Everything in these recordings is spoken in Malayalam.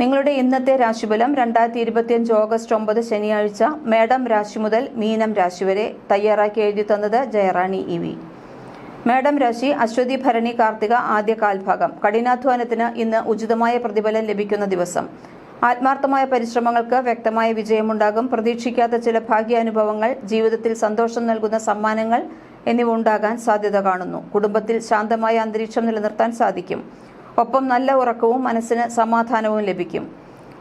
നിങ്ങളുടെ ഇന്നത്തെ രാശിഫലം രണ്ടായിരത്തി ഇരുപത്തിയഞ്ച് ഓഗസ്റ്റ് ഒമ്പത് ശനിയാഴ്ച മേഡം രാശി മുതൽ മീനം രാശി വരെ തയ്യാറാക്കി എഴുതി തന്നത് ജയറാണി ഇ വി. മേഡം രാശി അശ്വതി ഭരണി കാർത്തിക ആദ്യ കാൽഭാഗം. കഠിനാധ്വാനത്തിന് ഇന്ന് ഉചിതമായ പ്രതിഫലം ലഭിക്കുന്ന ദിവസം. ആത്മാർത്ഥമായ പരിശ്രമങ്ങൾക്ക് വ്യക്തമായ വിജയമുണ്ടാകും. പ്രതീക്ഷിക്കാത്ത ചില ഭാഗ്യാനുഭവങ്ങൾ ജീവിതത്തിൽ സന്തോഷം നൽകുന്ന സമ്മാനങ്ങൾ എന്നിവ ഉണ്ടാകാൻ സാധ്യത കാണുന്നു. കുടുംബത്തിൽ ശാന്തമായ അന്തരീക്ഷം നിലനിർത്താൻ സാധിക്കും. ഒപ്പം നല്ല ഉറക്കവും മനസ്സിന് സമാധാനവും ലഭിക്കും.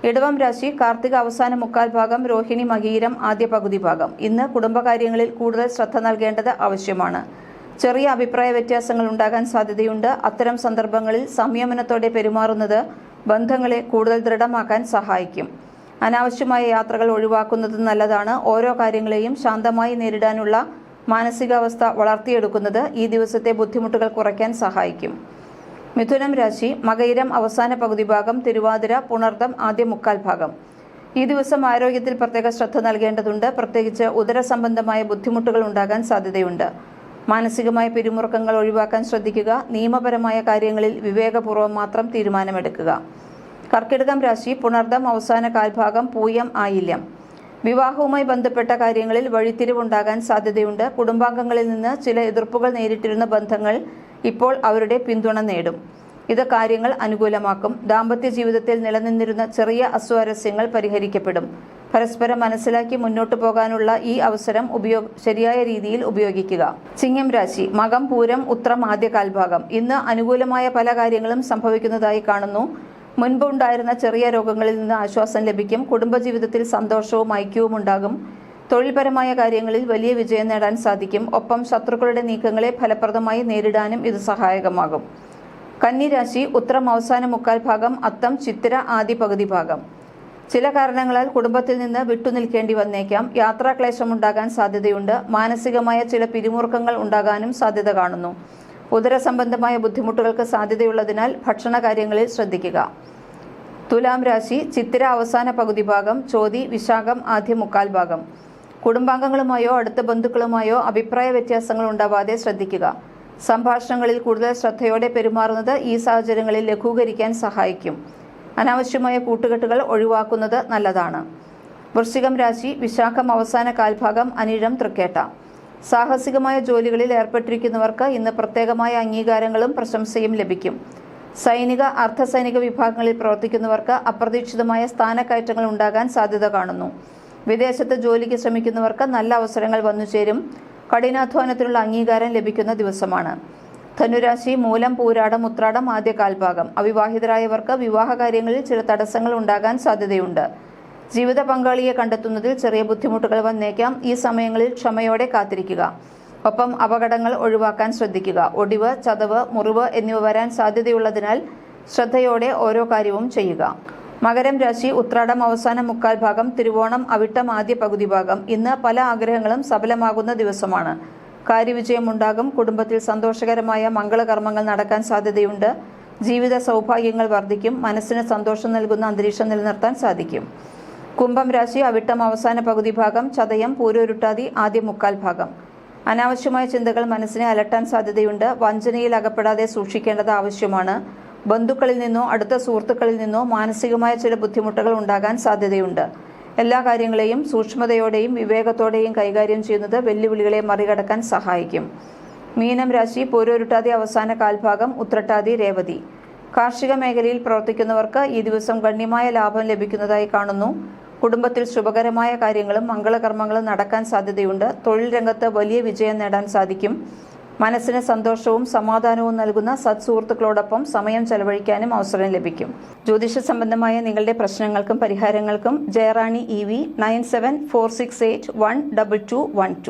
ഇടവം രാശി കാർത്തിക അവസാന മുക്കാൽ ഭാഗം രോഹിണി മകീരം ആദ്യ പകുതി ഭാഗം. ഇന്ന് കുടുംബകാര്യങ്ങളിൽ കൂടുതൽ ശ്രദ്ധ നൽകേണ്ടത് ആവശ്യമാണ്. ചെറിയ അഭിപ്രായ വ്യത്യാസങ്ങൾ ഉണ്ടാകാൻ സാധ്യതയുണ്ട്. അത്തരം സന്ദർഭങ്ങളിൽ സംയമനത്തോടെ പെരുമാറുന്നത് ബന്ധങ്ങളെ കൂടുതൽ ദൃഢമാക്കാൻ സഹായിക്കും. അനാവശ്യമായ യാത്രകൾ ഒഴിവാക്കുന്നത് നല്ലതാണ്. ഓരോ കാര്യങ്ങളെയും ശാന്തമായി നേരിടാനുള്ള മാനസികാവസ്ഥ വളർത്തിയെടുക്കുന്നത് ഈ ദിവസത്തെ ബുദ്ധിമുട്ടുകൾ കുറയ്ക്കാൻ സഹായിക്കും. മിഥുനം രാശി മകയിരം അവസാന പകുതി ഭാഗം തിരുവാതിര പുണർദം ആദ്യ മുക്കാൽ ഭാഗം. ഈ ദിവസം ആരോഗ്യത്തിൽ പ്രത്യേക ശ്രദ്ധ നൽകേണ്ടതുണ്ട്. പ്രത്യേകിച്ച് ഉദര സംബന്ധമായ ബുദ്ധിമുട്ടുകൾ ഉണ്ടാകാൻ സാധ്യതയുണ്ട്. മാനസികമായ പിരിമുറുക്കങ്ങൾ ഒഴിവാക്കാൻ ശ്രദ്ധിക്കുക. നിയമപരമായ കാര്യങ്ങളിൽ വിവേകപൂർവം മാത്രം തീരുമാനമെടുക്കുക. കർക്കിടകം രാശി പുണർദം അവസാന കാൽഭാഗം പൂയം ആയില്യം. വിവാഹവുമായി ബന്ധപ്പെട്ട കാര്യങ്ങളിൽ വഴിത്തിരിവുണ്ടാകാൻ സാധ്യതയുണ്ട്. കുടുംബാംഗങ്ങളിൽ നിന്ന് ചില എതിർപ്പുകൾ നേരിട്ടിരുന്ന ബന്ധങ്ങൾ ഇപ്പോൾ അവരുടെ പിന്തുണ നേടും. ഇത് കാര്യങ്ങൾ അനുകൂലമാക്കും. ദാമ്പത്യ ജീവിതത്തിൽ നിലനിന്നിരുന്ന ചെറിയ അസ്വാരസ്യങ്ങൾ പരിഹരിക്കപ്പെടും. പരസ്പരം മനസ്സിലാക്കി മുന്നോട്ടു പോകാനുള്ള ഈ അവസരം ഉപയോഗ ശരിയായ രീതിയിൽ ഉപയോഗിക്കുക. ചിങ്ങം രാശി മകം പൂരം ഉത്രം ആദ്യ കാൽഭാഗം. ഇന്ന് അനുകൂലമായ പല കാര്യങ്ങളും സംഭവിക്കുന്നതായി കാണുന്നു. മുൻപുണ്ടായിരുന്ന ചെറിയ രോഗങ്ങളിൽ നിന്ന് ആശ്വാസം ലഭിക്കും. കുടുംബജീവിതത്തിൽ സന്തോഷവും ഐക്യവും ഉണ്ടാകും. തൊഴിൽപരമായ കാര്യങ്ങളിൽ വലിയ വിജയം നേടാൻ സാധിക്കും. ഒപ്പം ശത്രുക്കളുടെ നീക്കങ്ങളെ ഫലപ്രദമായി നേരിടാനും ഇത് സഹായകമാകും. കന്നിരാശി ഉത്രം അവസാന മുക്കാൽ ഭാഗം അത്തം ചിത്തിര ആദ്യ പകുതി ഭാഗം. ചില കാരണങ്ങളാൽ കുടുംബത്തിൽ നിന്ന് വിട്ടുനിൽക്കേണ്ടി വന്നേക്കാം. യാത്രാക്ലേശം ഉണ്ടാകാൻ സാധ്യതയുണ്ട്. മാനസികമായ ചില പിരിമുറുക്കങ്ങൾ ഉണ്ടാകാനും സാധ്യത കാണുന്നു. ഉദര സംബന്ധമായ ബുദ്ധിമുട്ടുകൾക്ക് സാധ്യതയുള്ളതിനാൽ ഭക്ഷണ കാര്യങ്ങളിൽ ശ്രദ്ധിക്കുക. തുലാം രാശി ചിത്തിര അവസാന പകുതി ഭാഗം ചോതി വിശാഖം ആദ്യ മുക്കാൽ ഭാഗം. കുടുംബാംഗങ്ങളുമായോ അടുത്ത ബന്ധുക്കളുമായോ അഭിപ്രായ വ്യത്യാസങ്ങൾ ഉണ്ടാവാതെ ശ്രദ്ധിക്കുക. സംഭാഷണങ്ങളിൽ കൂടുതൽ ശ്രദ്ധയോടെ പെരുമാറുന്നത് ഈ സാഹചര്യങ്ങളിൽ ലഘൂകരിക്കാൻ സഹായിക്കും. അനാവശ്യമായ കൂട്ടുകെട്ടുകൾ ഒഴിവാക്കുന്നത് നല്ലതാണ്. വൃശ്ചികം രാശി വിശാഖം അവസാന കാൽഭാഗം അനിഴം തൃക്കേട്ട. സാഹസികമായ ജോലികളിൽ ഏർപ്പെട്ടിരിക്കുന്നവർക്ക് ഇന്ന് പ്രത്യേകമായ അംഗീകാരങ്ങളും പ്രശംസയും ലഭിക്കും. സൈനിക അർദ്ധസൈനിക വിഭാഗങ്ങളിൽ പ്രവർത്തിക്കുന്നവർക്ക് അപ്രതീക്ഷിതമായ സ്ഥാനക്കയറ്റങ്ങൾ ഉണ്ടാകാൻ സാധ്യത കാണുന്നു. വിദേശത്ത് ജോലിക്ക് ശ്രമിക്കുന്നവർക്ക് നല്ല അവസരങ്ങൾ വന്നുചേരും കഠിനാധ്വാനത്തിനുള്ള അംഗീകാരം ലഭിക്കുന്ന ദിവസമാണ്. ധനുരാശി മൂലം പൂരാടം ഉത്രാടം ആദ്യ കാൽഭാഗം. അവിവാഹിതരായവർക്ക് വിവാഹ കാര്യങ്ങളിൽ ചില തടസ്സങ്ങൾ ഉണ്ടാകാൻ സാധ്യതയുണ്ട്. ജീവിത പങ്കാളിയെ കണ്ടെത്തുന്നതിൽ ചെറിയ ബുദ്ധിമുട്ടുകൾ വന്നേക്കാം. ഈ സമയങ്ങളിൽ ക്ഷമയോടെ കാത്തിരിക്കുക. ഒപ്പം അപകടങ്ങൾ ഒഴിവാക്കാൻ ശ്രദ്ധിക്കുക. ഒടിവ് ചതവ് മുറിവ് എന്നിവ വരാൻ സാധ്യതയുള്ളതിനാൽ ശ്രദ്ധയോടെ ഓരോ കാര്യവും ചെയ്യുക. മകരം രാശി ഉത്രാടം അവസാന മുക്കാൽ ഭാഗം തിരുവോണം അവിട്ടം ആദ്യ പകുതി ഭാഗം. ഇന്ന് പല ആഗ്രഹങ്ങളും സഫലമാകുന്ന ദിവസമാണ്. കാര്യവിജയമുണ്ടാകും. കുടുംബത്തിൽ സന്തോഷകരമായ മംഗളകർമ്മങ്ങൾ നടക്കാൻ സാധ്യതയുണ്ട്. ജീവിത സൗഭാഗ്യങ്ങൾ വർദ്ധിക്കും. മനസ്സിന് സന്തോഷം നൽകുന്ന അന്തരീക്ഷം നിലനിർത്താൻ സാധിക്കും. കുംഭം രാശി അവിട്ടം അവസാന പകുതി ഭാഗം. ചതയം പൂരോരുട്ടാതി ആദ്യ മുക്കാൽ ഭാഗം. അനാവശ്യമായ ചിന്തകൾ മനസ്സിനെ അലട്ടാൻ സാധ്യതയുണ്ട്. വഞ്ചനയിൽ അകപ്പെടാതെ സൂക്ഷിക്കേണ്ടത് ആവശ്യമാണ്. ബന്ധുക്കളിൽ നിന്നോ അടുത്ത സുഹൃത്തുക്കളിൽ നിന്നോ മാനസികമായ ചില ബുദ്ധിമുട്ടുകൾ ഉണ്ടാകാൻ സാധ്യതയുണ്ട്. എല്ലാ കാര്യങ്ങളെയും സൂക്ഷ്മതയോടെയും വിവേകത്തോടെയും കൈകാര്യം ചെയ്യുന്നത് വെല്ലുവിളികളെ മറികടക്കാൻ സഹായിക്കും. മീനം രാശി പൂരോരുട്ടാതി അവസാന കാൽഭാഗം ഉത്രട്ടാതി രേവതി. കാർഷിക മേഖലയിൽ പ്രവർത്തിക്കുന്നവർക്ക് ഈ ദിവസം ഗണ്യമായ ലാഭം ലഭിക്കുന്നതായി കാണുന്നു. കുടുംബത്തിൽ ശുഭകരമായ കാര്യങ്ങളും മംഗളകർമ്മങ്ങളും നടക്കാൻ സാധ്യതയുണ്ട്. തൊഴിൽ രംഗത്ത് വലിയ വിജയം നേടാൻ സാധിക്കും. മനസ്സിന് സന്തോഷവും സമാധാനവും നൽകുന്ന സത്സുഹൃത്തുക്കളോടൊപ്പം സമയം ചെലവഴിക്കാനും അവസരം ലഭിക്കും. ജ്യോതിഷ സംബന്ധമായ നിങ്ങളുടെ പ്രശ്നങ്ങൾക്കും പരിഹാരങ്ങൾക്കും Jayarani E V nine seven four six eight one double two one two